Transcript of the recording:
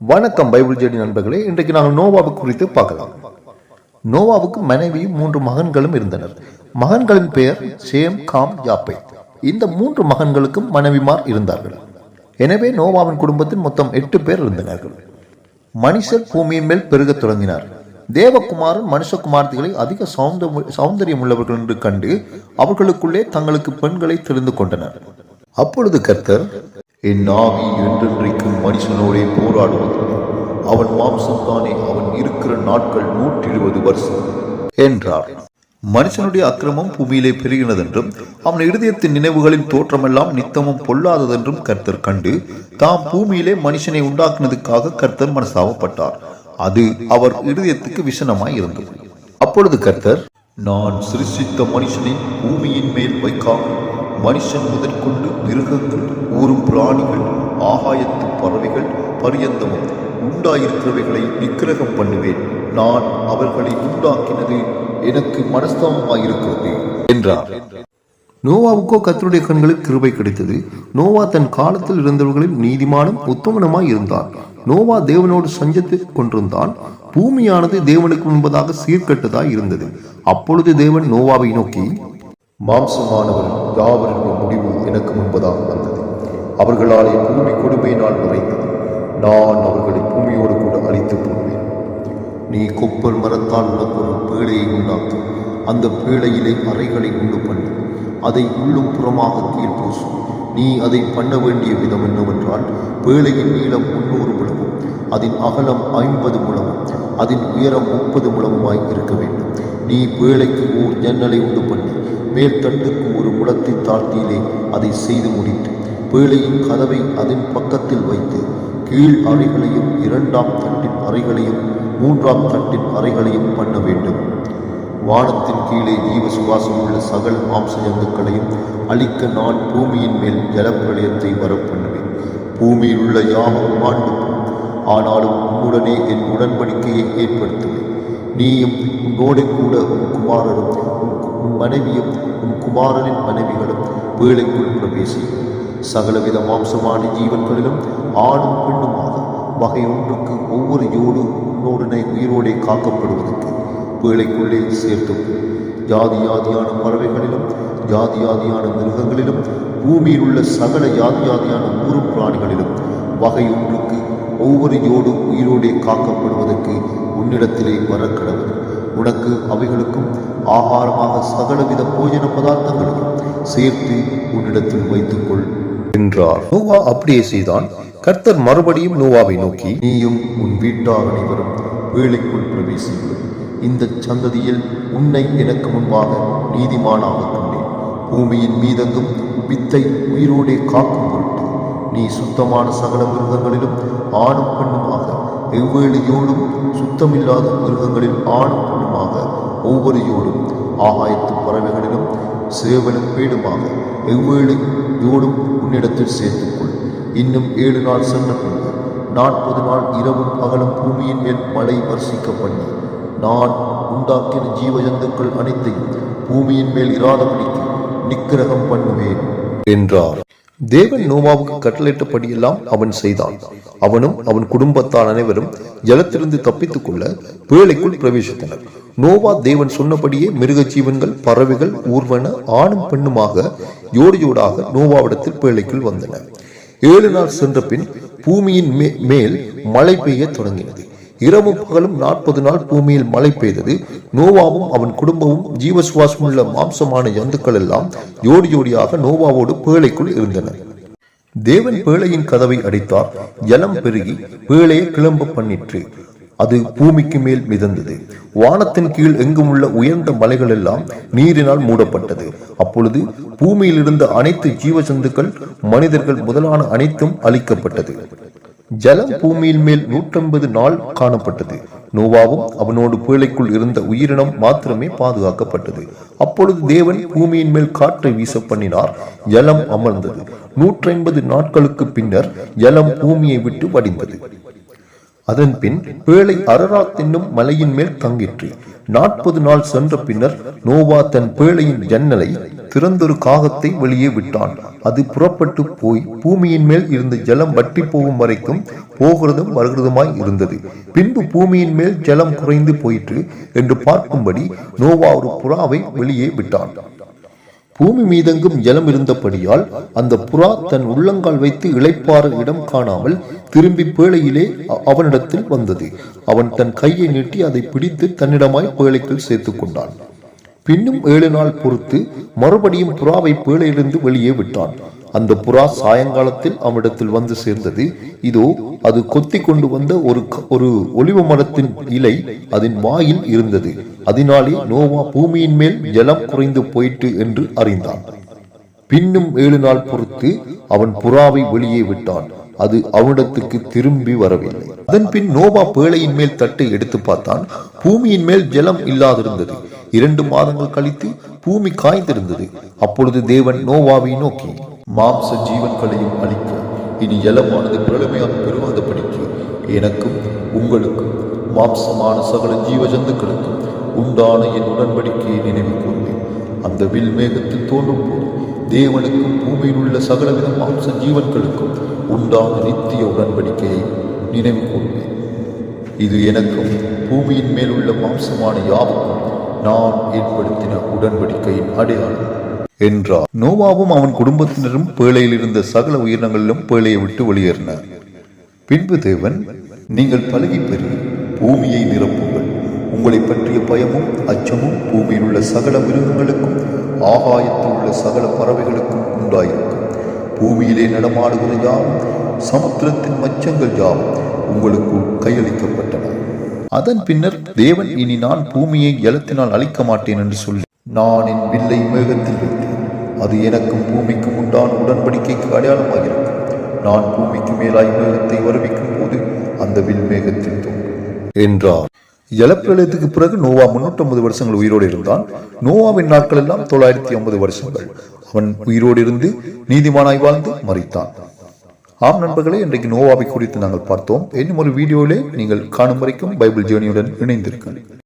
வணக்கம் Bible JD நண்பர்களே இன்றைக்கு நாங்கள் நோவாவு குறித்து பார்க்கலாம். நோவாவுக்கு மனைவியும் மூன்று மகன்களும் இருந்தனர். மகன்களின் பெயர் சேம் காம் யாப்பை. இந்த மூன்று மகன்களுக்கும் மனைவிமார் இருந்தார்கள். எனவே நோவாவின் குடும்பத்தில் மொத்தம் எட்டு பேர் இருந்தனர்கள் மனுஷர் பூமியின் மேல் பெருகத் தொடங்கினார். தேவகுமாரன் மனுஷகுமார்த்திகளை அதிக சௌந்தரியம் உள்ளவர்கள் என்று கண்டு அவர்களுக்குள்ளே தங்களுக்கு பெண்களை தெரிந்து கொண்டனர். அப்பொழுது கர்த்தர் என் ஆவி என்றென்றைக்கும் மனுஷனோடே போராடுவது. அவன் மாம்சம்தானே அவன் இருக்கிற நாட்கள் நூற்றி வருஷம் என்றார். மனுஷனுடைய அக்கிரமம் பூமியிலே பெருகினதென்றும் அவன் இருதயத்தின் நினைவுகளின் தோற்றமெல்லாம் நித்தமும் பொல்லாததென்றும் கர்த்தர் கண்டு தாம் பூமியிலே மனுஷனை உண்டாக்குனதுக்காக கர்த்தர் மனசாவப்பட்டார். அது அவர் இருதயத்துக்கு விஷனமாய் இருந்தது. அப்பொழுது கர்த்தர் நான் சிருஷ்டித்த மனுஷனை பூமியின் மேல் வைக்காமல் மனுஷன் முதற்கொண்டு மிருகங்கள் ஊரும் பிராணிகள் ஆகாயத்து பறவைகள் பரியந்தமும் உண்டாயிருக்கிறவைகளை விக்கிரகம் பண்ணுவேன். நான் அவர்களை உண்டாக்கினது எனக்கு மனஸ்தாபமாயிருக்கிறது என்றார். நோவாவுக்கோ கத்தருடைய கண்களில் கிருபை கிடைத்தது. நோவா தன் காலத்தில் இருந்தவர்களில் நீதிமானும் உத்தமனுமாய் இருந்தான் நோவா தேவனோடு சஞ்சத்து கொண்டிருந்தான். பூமியானது தேவனுக்கு முன்பதாக சீர்கெட்டதாய் இருந்தது. அப்பொழுது தேவன் நோவாவை நோக்கி மாம்சமானவர் யாவரின் முடிவு எனக்கு முன்பதாக வந்தது. அவர்களாலே பூமி கொடுமையினால் நிறைந்தது நான் அவர்களை பூமியோடு கூட அழித்து போவேன் நீ கொப்பல் மரத்தால் உனக்கு ஒரு பேழையை உண்டாக்கு. அந்த பேழையிலே அறைகளை உண்டு பண்ணு. அதை உள்ளும் புறமாக கீழ் பூசும் நீ அதை பண்ண வேண்டிய விதம் என்னவென்றால் பேழையின் நீளம் முன்னூறு முழமும் அதன் அகலம் ஐம்பது முழமும் அதன் உயரம் முப்பது முழமுமாய் இருக்க வேண்டும். நீ பேழைக்கு ஓர் ஜன்னலை உண்டு பண்ணி மேல்தட்டுக்கு ஒரு முளத்தை தாழ்த்தியிலே அதை செய்து முடித்து பேழையின் கதவை அதன் பக்கத்தில் வைத்து கீழ் அறைகளையும் இரண்டாம் தட்டின் அறைகளையும் மூன்றாம் தட்டின் அறைகளையும் பண்ண வேண்டும். வானத்தின் கீழே ஜீவ சுவாசம் உள்ள சகல் மாம்ச ஜந்துக்களையும் அழிக்க நான் பூமியின் மேல் ஜலப்பிரளயத்தை வரப்பண்ணுவேன் பூமியில் உள்ள யாவும் ஆண்டு ஆனாலும் உன்னுடனே என் உடன்படிக்கையை ஏற்படுத்துவேன். நீயும் உன்னோடு கூட உன் குமாரரும் உன் உன் மனைவியும் உன் குமாரனின் மனைவிகளும் வேலைக்குள் பிரவேசிக்கும் சகலவித மாம்சமான ஜீவன்களிலும் ஆணும் பெண்ணுமாக வகை ஒன்றுக்கு ஒவ்வொரு யோடு உன்னோடனே உயிரோடே காக்கப்படுவதற்கு வேலைக்குள்ளே சேர்த்து ஜாதி ஜாதியான பறவைகளிலும் ஜாதி ஜாதியான மிருகங்களிலும் பூமியில் உள்ள சகல ஜாதி ஜாதியான ஊரும் பிராணிகளிலும் வகை ஒன்றுக்கு ஒவ்வொரு யோடு உயிரோடே காக்கப்படுவதற்கு உன்னிடத்திலே வரக்கடவது. உனக்கு அவைகளுக்கும் ஆகாரமாக சகலவித போஜன பதார்த்தங்களையும் சேர்த்து உன்னிடத்தில் வைத்துக்கொள். என்றார். நோவா அப்படியே செய்தான். கர்த்தர் மறுபடியும் நோவாவை நோக்கி நீயும் உன் வீட்டார் அனைவரும் வேலைக்குள் பிரவேசியுங்கள். இந்த சந்ததியில் உன்னை எனக்கு முன்பாக நீதிமானாக கண்டேன். பூமியின் மீதெங்கும் வித்தை உயிரோடே காக்கும் நீ சுத்தமான சகல மிருகங்களிலும் ஆணும் பெண்ணுமாக எவ்வேளையோடும் சுத்தமில்லாத மிருகங்களில் ஆணும் பெண்ணுமாக ஒவ்வொரு யோடும் ஆகாயத்து பறவைகளிலும் சேவலும் பேடுமாக எவ்வேளையோடும் உன்னிடத்தில் சேர்த்துக்கொள். இன்னும் ஏழு நாள் சென்ற பின்பு நாற்பது நாள் இரவும் பகலும் பூமியின் மேல் மழை வர்ஷிக்க பண்ணி நான் உண்டாக்கின ஜீவஜந்துக்கள் அனைத்தையும் பூமியின் மேல் இராதபடிக்கு நிக்கிரகம் பண்ணுவேன் என்றார். தேவன் நோவாவுக்கு கட்டளையிட்டபடியெல்லாம் அவன் செய்தான். அவனும் அவன் குடும்பத்தார் அனைவரும் ஜலத்திலிருந்து தப்பித்துக் கொள்ள பேழைக்குள் பிரவேசித்தனர். நோவா தேவன் சொன்னபடியே மிருக ஜீவன்கள் பறவைகள் ஊர்வன ஆணும் பெண்ணுமாக ஜோடி ஜோடாக நோவாவிடத்தில் பேழைக்குள் வந்தன. ஏழு நாள் சென்ற பின் பூமியின் மேல் மழை பெய்யத் தொடங்கினது. இரவும் பகலும் நாற்பது நாள் பூமியில் மழை பெய்தது. நோவாவும் அவன் குடும்பமும் ஜீவசுவாசமுள்ள மாம்சமான ஜந்துக்கள் எல்லாம் ஜோடி ஜோடியாக நோவாவோடு பேழைக்குள் இருந்தனர் தேவன் பேழையின் கதவை அடித்தார். ஜலம் பெருகி பேழையை கிளம்ப பண்ணிற்று. அது பூமிக்கு மேல் மிதந்தது. வானத்தின் கீழ் எங்கும் உள்ள உயர்ந்த மலைகள் எல்லாம் நீரினால் மூடப்பட்டது. அப்பொழுது பூமியில் இருந்த அனைத்து ஜீவஜந்துக்கள் மனிதர்கள் முதலான அனைத்தும் அழிக்கப்பட்டது. ஜலம் பூமியின் மேல் நூற்றம்பது நாள் காணப்பட்டது. நோவாவும் அவனோடு புயலைக்குள் இருந்த உயிரினம் மாத்திரமே பாதுகாக்கப்பட்டது. அப்பொழுது தேவன் பூமியின் மேல் காற்றை வீச பண்ணினார். ஜலம் அமர்ந்தது. நூற்றைம்பது நாட்களுக்கு பின்னர் ஜலம் பூமியை விட்டு வடிந்தது. அதன் பின் பேழை அரராத் என்னும் மலையின் மேல் தங்கிற்று. நாற்பது நாள் சென்ற பின்னர் நோவா தன் பேழையின் ஜன்னலை திறந்தொரு காகத்தை வெளியே விட்டான். அது புறப்பட்டு போய் பூமியின் மேல் இருந்த ஜலம் வற்றி போகும் வரைக்கும் போகிறதும் வருகிறதுமாய் இருந்தது. பின்பு பூமியின் மேல் ஜலம் குறைந்து போயிற்று என்று பார்க்கும்படி நோவா ஒரு புறாவை வெளியே விட்டான். பூமி மீதெங்கும் ஜலம் இருந்தபடியால் அந்த புறா தன் உள்ளங்கால் வைத்து இளைப்பாற இடம் காணாமல் திரும்பி பேழையிலே அவனிடத்தில் வந்தது. அவன் தன் கையை நீட்டி அதை பிடித்து தன்னிடமாய் பேழைக்குள் சேர்த்துக் கொண்டான். பின்னும் ஏழு நாள் பொறுத்து மறுபடியும் புறாவை பேழையிலிருந்து வெளியே விட்டான். அந்த புறா சாயங்காலத்தில் அவனிடத்தில் வந்து சேர்ந்தது. இதோ அது கொத்தி கொண்டு வந்த ஒரு ஒரு ஒளிவு மரத்தின் இலை அதன் வாயில் இருந்தது. அதனாலே நோவா பூமியின் மேல் ஜலம் குறைந்து போயிட்டு என்று அறிந்தான். பின்னும் ஏழு நாள் பொறுத்து அவன் புறாவை வெளியே விட்டான். அது அவனிடத்துக்கு திரும்பி வரவில்லை. அதன் பின் நோவா பேழையின் மேல் தட்டை எடுத்து பார்த்தான். பூமியின் மேல் ஜலம் இல்லாதிருந்தது. இரண்டு மாதங்கள் கழித்து பூமி காய்ந்திருந்தது. அப்பொழுது தேவன் நோவாவை நோக்கி மாம்ச ஜீவன்களையும் அழிக்க. இனி ஜலமானது பிரளமையாக பெருகாதபடிக்கு எனக்கும் உங்களுக்கும் மாம்சமான சகல ஜீவ ஜந்துக்களுக்கும் உண்டான என் உடன்படிக்கையை நினைவு கூறுவேன் அந்த வில் மேகத்தில் தோன்றும் போது தேவனுக்கும் பூமியில் உள்ள சகலவித மாம்ச ஜீவன்களுக்கும் உண்டான நித்திய உடன்படிக்கையை நினைவு கூறுவேன் இது எனக்கும் பூமியின் மேல் உள்ள மாம்சமான யாவுக்கும் நான் ஏற்படுத்தின உடன்படிக்கையின் அடையாளம். என்றார். நோவாவும் அவன் குடும்பத்தினரும் பேழையில் இருந்த சகல உயிரினங்களிலும் பேழையை விட்டு வெளியேறினர். பின்பு தேவன் நீங்கள் பழகி பெறி பூமியை நிரப்புங்கள். உங்களை பற்றிய பயமும் அச்சமும் பூமியில் உள்ள சகல மிருகங்களுக்கும் ஆகாயத்தில் உள்ள சகல பறவைகளுக்கும் உண்டாயிருக்கும். பூமியிலே நடமாடுகிற யாவும் சமுத்திரத்தின் மச்சங்கள் யாவும் உங்களுக்கு கையளிக்கப்பட்டன. அதன் பின்னர் தேவன் இனி நான் பூமியை ஜலத்தினால் அழிக்க மாட்டேன் என்று சொல்லி நான் என் வில்லை மேகத்தில் வைத்தேன். அது எனக்கும் பூமிக்கும் உண்டான உடன்படிக்கைக்கு அடையாளமாக இருக்கும் நான் பூமிக்கு மேலாய் மேகத்தை வருவிக்கும் போது அந்த வில் மேகத்தில் தோன்றும். என்றார். ஜலப்பிரளயத்துக்கு பிறகு நோவா 350 வருஷங்கள் உயிரோடு இருந்தான். நோவாவின் நாட்கள் எல்லாம் தொள்ளாயிரத்தி ஐம்பது வருஷங்கள். அவன் உயிரோடு இருந்து நீதிமானாய் வாழ்ந்து மறித்தான். ஆம் நண்பர்களே இன்றைக்கு நோவாவை குறித்து நாங்கள் பார்த்தோம். இன்னும் ஒரு வீடியோவிலே நீங்கள் காணும் வரைக்கும் பைபிள் ஜேர்னியுடன் இணைந்திருக்கிறேன்